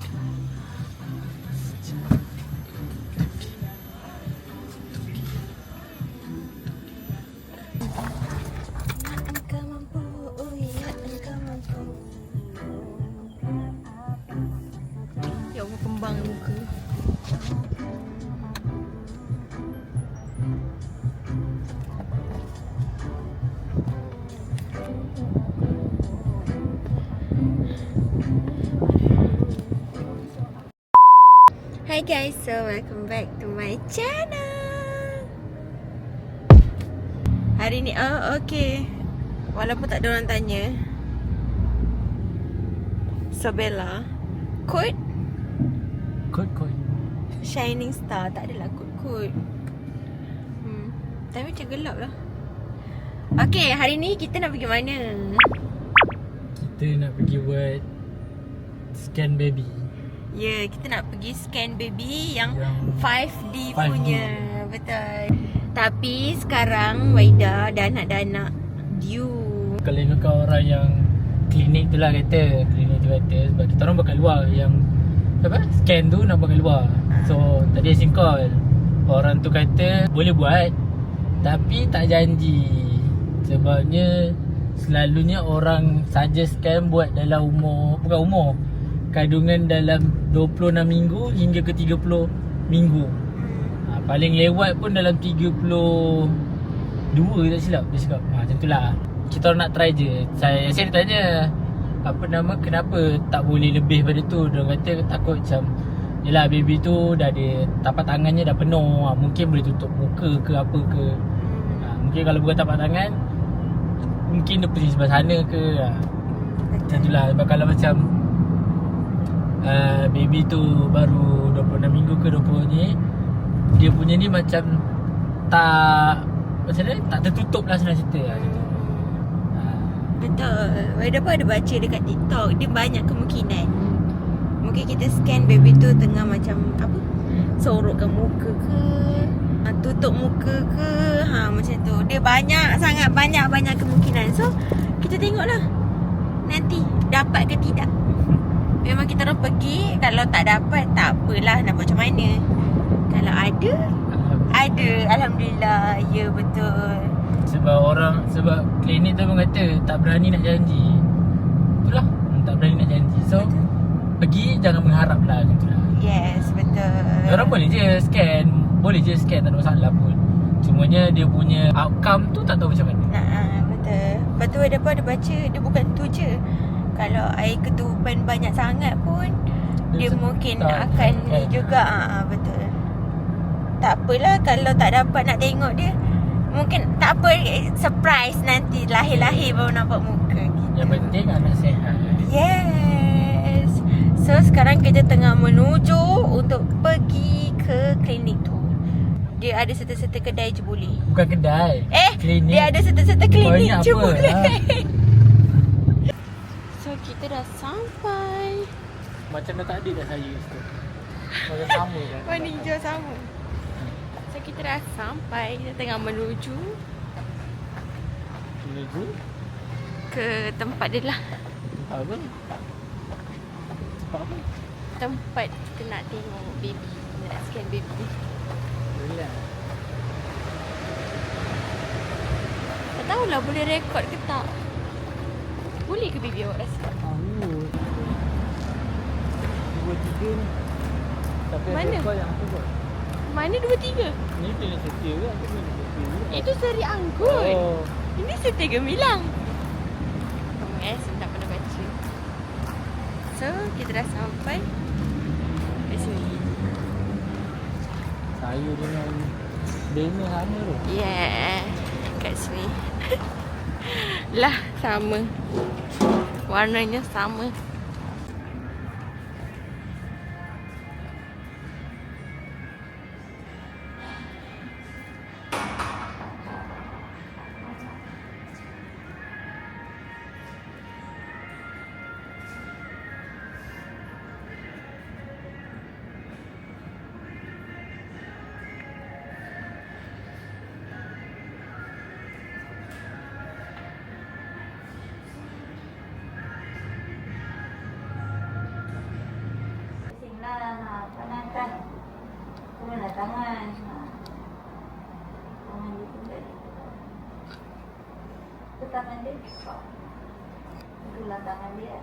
time. Hi guys, so welcome back to my channel. Hari ni, oh okay. Walaupun tak ada orang tanya. Sobella. Kod Kod kod. Shining Star. Tak adalah kod-kod. Hmm. Tapi macam gelap lah. Okay, hari ni kita nak pergi mana? Kita nak pergi buat scan baby. Ya, yeah, kita nak pergi scan baby yang, Yang 5D 5D. punya. Betul. Tapi sekarang Waida dah nak dah nak due. Kalau kau orang yang klinik tu lah kata Klinik tu kata Sebab kita orang bakal luar Yang Apa? Scan tu nak bakal luar So Tadi asyik call Orang tu kata Boleh buat Tapi tak janji Sebabnya Selalunya orang Suggestkan buat dalam umur Bukan umur Kandungan dalam 26 minggu Hingga ke 30 minggu. Ha, Paling lewat pun dalam 32 tak silap Dia cakap. Ha, Macam tu lah. Kita orang nak try je. Saya saya tanya Apa nama Kenapa tak boleh lebih pada tu? Dia kata takut macam Yelah baby tu dah ada Tapak tangannya dah penuh. Ha, Mungkin boleh tutup muka ke apa ke. Ha, Mungkin kalau bukan tapak tangan Mungkin dia pusing sebelah sana ke ha, Macam tu lah. Sebab kalau macam uh, Baby tu baru 26 minggu ke 20 ni Dia punya ni macam Tak Macam mana Tak tertutup lah senang cerita lah macam tu Ha, Betul. Waida pun ada baca dekat TikTok. Dia banyak kemungkinan. Mungkin kita scan baby tu tengah macam apa? Sorokkan muka ke? Ha, tutup muka ke? Ha macam tu. Dia banyak sangat banyak banyak kemungkinan. So kita tengoklah nanti dapat ke tidak. Memang kita orang pergi Kalau tak dapat Tak apalah Nak buat macam mana. Kalau ada Ada. Alhamdulillah Ya betul. Sebab orang Sebab klinik tu pun kata Tak berani nak janji. Itulah Tak berani nak janji. So Betul. Pergi jangan mengharap lah Macam tu lah. Yes betul. Orang boleh je scan. Boleh je scan Tak ada masalah pun. Cumanya dia punya Outcome tu tak tahu macam mana. Ha, betul. Lepas tu ada pun ada baca dia bukan tu je. Kalau air ketuban banyak sangat pun dia, mungkin tak akan ni kan. juga. Ha, betul. Tak apalah kalau tak dapat nak tengok dia. Mungkin tak apa eh, surprise nanti lahir-lahir baru nampak muka kita. Yang penting anak sihat Yes. So sekarang kita tengah menuju untuk pergi ke klinik tu. Dia ada serta-serta kedai je boleh. Bukan kedai Eh, Klinik. dia ada serta-serta klinik Banyak je boleh. lah. So kita dah sampai. Macam dah tak ada dah saya situ Macam sama kan Warna hijau sama. So kita dah sampai. Kita tengah menuju Menuju ke tempat dia lah. Tempat apa Tempat apa Tempat kita nak tengok baby. Kita nak scan baby. Boleh Tak tahulah boleh rekod ke tak. Boleh ke baby awak rasa? Tahu tiga ni Tapi Mana? ada call yang aku buat Mana dua tiga? Ni yang setia ke Aku setia Itu seri angkut. Oh Ini setia gemilang. Kamu eh, saya tak pernah baca. So, kita dah sampai kat sini. Saya dengan Banner sama tu Yeah, kat sini. lah, sama. Warnanya sama. Tangan dia. Itulah tangan dia.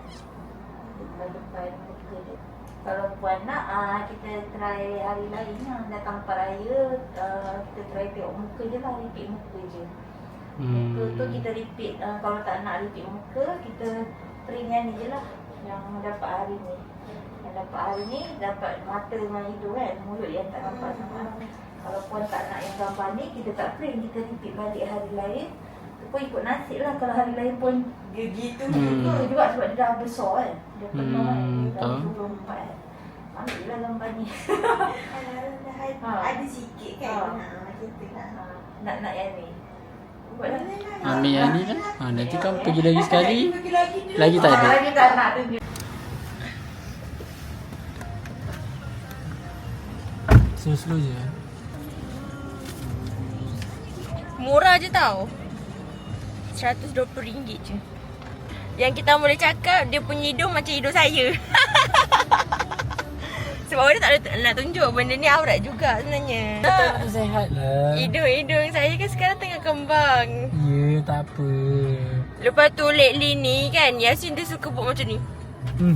Depan-depan muka dia. Kalau puan nak, ah, kita try hari lain lah. Datang paraya, uh, kita try tengok muka je lah. Repeat muka je. Muka tu kita repeat. Uh, kalau tak nak repeat muka, kita ni je lah. Yang dapat hari ni. Yang dapat hari ni, dapat mata dengan hidung kan. Mulut yang tak nampak sangat. Kalau puan tak nak yang gambar ni, kita tak print. Kita repeat balik hari lain. Pun ikut nasib lah. Kalau hari lain pun dia gitu Hmm. juga juga sebab dia dah besar kan. Dia penuh kan. Hmm, Dia dah betul. 24 kan. Ambil lah gambar ni. Ha. Ada sikit kan Ha. ha. Lah Ha, nak nak yang ni. Buat lah. Ambil yang ni lah. Ha, nanti kau pergi lagi sekali. Lagi tak ada. Ah, Lagi tak nak tunjuk. Slow-slow je. Murah je tau RM120 je Yang kita boleh cakap Dia punya hidung macam hidung saya Sebab orang tak ada nak tunjuk Benda ni aurat juga sebenarnya Tak sehat lah. Hidung-hidung saya kan sekarang tengah kembang Ya, tak apa. Lepas tu lately ni kan Yasin dia suka buat macam ni Hmm.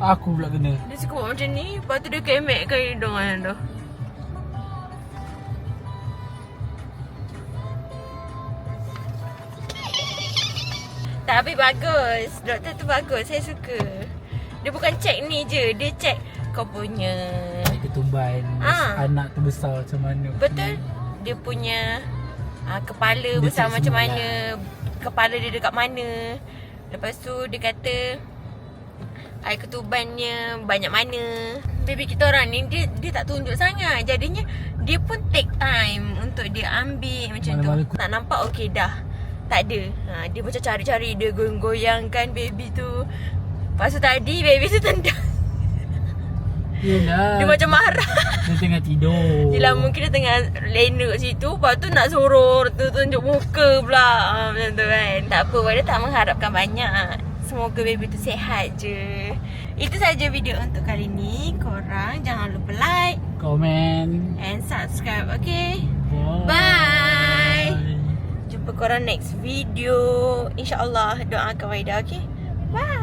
Aku pula kena. Dia suka buat macam ni Lepas tu dia kemekkan hidung kan tu Tapi bagus. Doktor tu bagus Saya suka. Dia bukan check ni je Dia check kau punya ketumban. Ah. Anak tu besar macam mana. Betul. Dia punya uh, Kepala Dia besar macam mana Kepala dia dekat mana. Lepas tu dia kata Air ketubannya banyak mana. Baby kita orang ni dia, dia tak tunjuk sangat. Jadinya dia pun take time Untuk dia ambil macam Malam-malam tu. Tak nampak okey dah Tak ada ha, Dia macam cari-cari Dia goyang-goyangkan baby tu Lepas tu tadi baby tu tendang Yelah. Dia macam marah Dia tengah tidur. Yelah mungkin dia tengah lena kat situ Lepas tu nak suruh tu tunjuk muka pula ha, Macam tu kan Tak apa Wada tak mengharapkan banyak Semoga baby tu sihat je Itu saja video untuk kali ni Korang jangan lupa like Komen. And subscribe okay Bye. Bye. Jumpa korang next video. InsyaAllah doakan Waida okay Bye